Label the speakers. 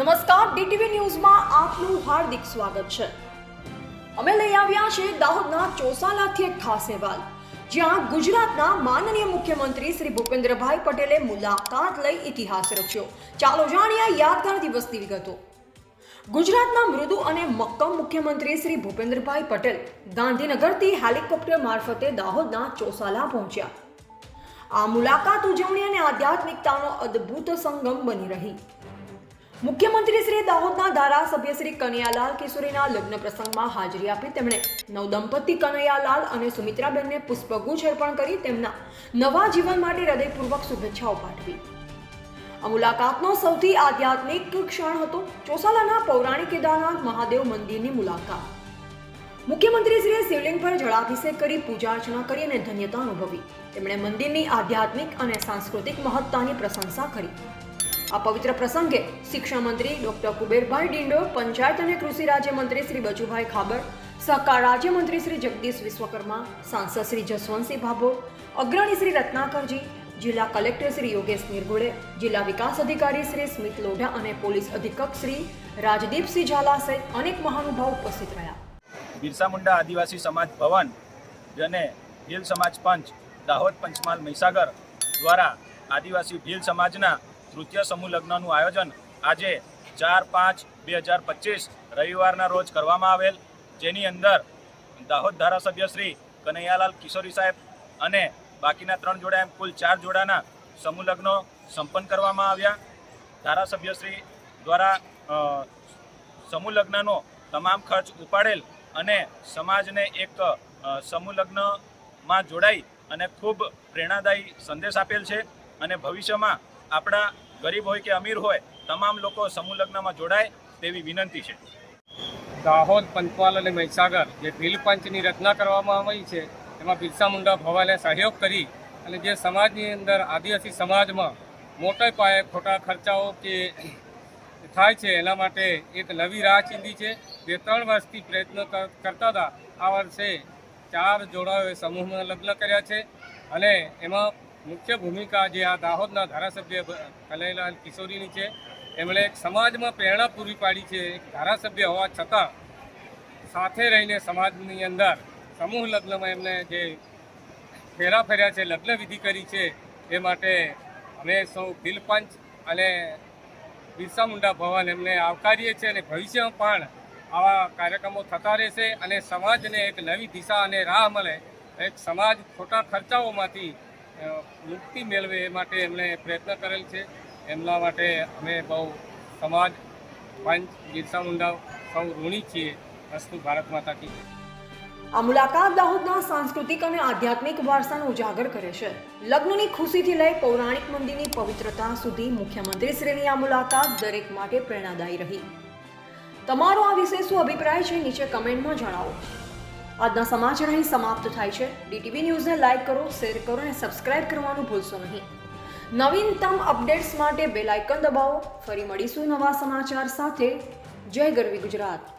Speaker 1: નમસ્કાર, ડીટીવી ન્યૂઝમાં આપનું હાર્દિક સ્વાગત છે. અમે લઈ આવ્યા છે દાહોદના ચોસાલાથી એક ખાસ અહેવાલ, જ્યાં ગુજરાતના માનનીય મુખ્યમંત્રી શ્રી ભૂપેન્દ્રભાઈ પટેલે મુલાકાત લઈ ઇતિહાસ રચ્યો. ચાલો જાણીએ યાદગાર દિવસની વિગતો. ગુજરાતના મૃદુ અને મક્કમ મુખ્યમંત્રી શ્રી ભૂપેન્દ્રભાઈ પટેલ ગાંધીનગરથી હેલિકોપ્ટર મારફતે દાહોદના ચોસાલા પહોંચ્યા. આ મુલાકાત ઉજવણી અને આધ્યાત્મિકતાનો અદ્ભુત સંગમ બની રહી. મુખ્યમંત્રી શ્રી દાહોદના ધારાસભ્ય શ્રી કનૈયાલાલ કિશોરીના લગ્ન પ્રસંગમાં હાજરી આપી તેમણે નવદંપતિ કનૈયાલાલ અને સુમિત્રાબેનને પુષ્પગુચ્છ અર્પણ કરી તેમના નવા જીવન માટે હૃદયપૂર્વક શુભેચ્છાઓ પાઠવી. આ મુલાકાતનો સૌથી આધ્યાત્મિક ક્ષણ હતો ચોસાલાના પૌરાણિક કેદારનાથ મહાદેવ મંદિરની મુલાકાત. મુખ્યમંત્રીશ્રીએ શિવલિંગ પર જળાભિષેક કરી પૂજા અર્ચના કરી અને ધન્યતા અનુભવી. તેમણે મંદિરની આધ્યાત્મિક અને સાંસ્કૃતિક મહત્તાની પ્રશંસા કરી. આ પવિત્ર પ્રસંગે શિક્ષણ મંત્રી ડોક્ટર કુબેરભાઈ ડિંડો, પંચાયત અને કૃષિ રાજ્યમંત્રી શ્રી બચુભાઈ ખાબર, સહકાર રાજ્યમંત્રી શ્રી જગદીશ વિશ્વકર્મા, સાંસદ શ્રી જસવંતસિંહ ભાભોર અગ્રણી શ્રી રત્નાકરજી, જિલ્લા કલેક્ટર શ્રી યોગેશ નિર્ગુડે જિલ્લા વિકાસ અધિકારી શ્રી સ્મિત લોઢા અને પોલીસ અધિક્ષક શ્રી રાજદીપસિંહ ઝાલા સહિત અનેક મહાનુભાવ ઉપસ્થિત રહ્યા.
Speaker 2: બિરસા મુંડા આદિવાસી સમાજ ભવન અને ભીલ સમાજ પંચ દાહોદ પંચમહાલ મહીસાગર દ્વારા આદિવાસી ભીલ સમાજના તૃતીય સમૂહ લગ્નનું આયોજન આજે ચાર પાંચ બે હજાર પચીસ રવિવારના રોજ કરવામાં આવેલ. જેની અંદર દાહોદ ધારાસભ્ય શ્રી કનૈયાલાલ કિશોરી સાહેબ અને બાકીના ત્રણ જોડા એમ કુલ ચાર જોડાના સમૂહ લગ્નો સંપન્ન કરવામાં આવ્યા. ધારાસભ્ય શ્રી દ્વારા સમૂહ લગ્નનો તમામ ખર્ચ ઉપાડેલ અને સમાજને એક સમૂહ લગ્નમાં જોડાઈ અને ખૂબ પ્રેરણાદાયી સંદેશ આપેલ છે. અને ભવિષ્યમાં આપણા ગરીબ હોય કે અમીર હોય, તમામ લોકો સમૂહ લગ્નમાં જોડાય તેવી વિનંતી છે.
Speaker 3: દાહોદ પંચવાલ અને મહીસાગર જે ભીલ પંચની રચના કરવામાં આવી છે, એમાં બિરસા મુંડા ભવાને સહયોગ કરી અને જે સમાજની અંદર આદિવાસી સમાજમાં મોટા પાયે ખોટા ખર્ચાઓ કે થાય છે, એના માટે એક નવી રાહ ચીંધી છે. જે ત્રણ વર્ષથી પ્રયત્ન કર- કરતા હતા. આ વર્ષે ચાર જોડાઓએ સમૂહમાં લગ્ન કર્યા છે અને એમાં મુખ્ય ભૂમિકા જે આ દાહોદના ધારાસભ્ય બ- કિશોરીની છે, એમણે એક સમાજમાં પ્રેરણા પૂરી પાડી છે, એક ધારાસભ્ય હોવા છતાં સાથે રહીને સમાજની અંદર સમૂહ લગ્નમાં એમને જે ફેરા ફેર્યા છે, લગ્ન વિધિ કરી છે, એ માટે અમે સૌ ભીલપંચ અને બિરસા મુંડા ભવન એમને આવકારીએ છીએ અને ભવિષ્યમાં પણ આવા કાર્યક્રમો થતા રહેશે અને સમાજને એક નવી દિશા અને રાહ મળે, એક સમાજ ખોટા ખર્ચાઓમાંથી મુક્તિ મેળવે એ માટે એમણે પ્રયત્ન કરેલ છે. એમના માટે અમે બહુ સમાજ, પંચ, બિરસા મુંડા સૌ ઋણી છીએ. અસ્તુ ભારત માતા કી
Speaker 1: આ મુલાકાત દાહોદના સાંસ્કૃતિક અને આધ્યાત્મિક વારસાને ઉજાગર કરે છે. લગ્નની ખુશીથી લઈ પૌરાણિક મંદિરની પવિત્રતા સુધી મુખ્યમંત્રી શ્રીની આ મુલાકાત દરેક માટે પ્રેરણાદાયી રહી. તમારો આ વિશે શું અભિપ્રાય છે, નીચે કમેન્ટમાં જણાવો. આજના સમાચાર અહીં સમાપ્ત થાય છે. ડીટીવી ન્યૂઝને લાઇક કરો, શેર કરો અને સબસ્ક્રાઇબ કરવાનું ભૂલશો નહીં. નવીનતમ અપડેટ્સ માટે બેલ આઇકન દબાવો. ફરી મળીશું નવા સમાચાર સાથે. જય ગરવી ગુજરાત.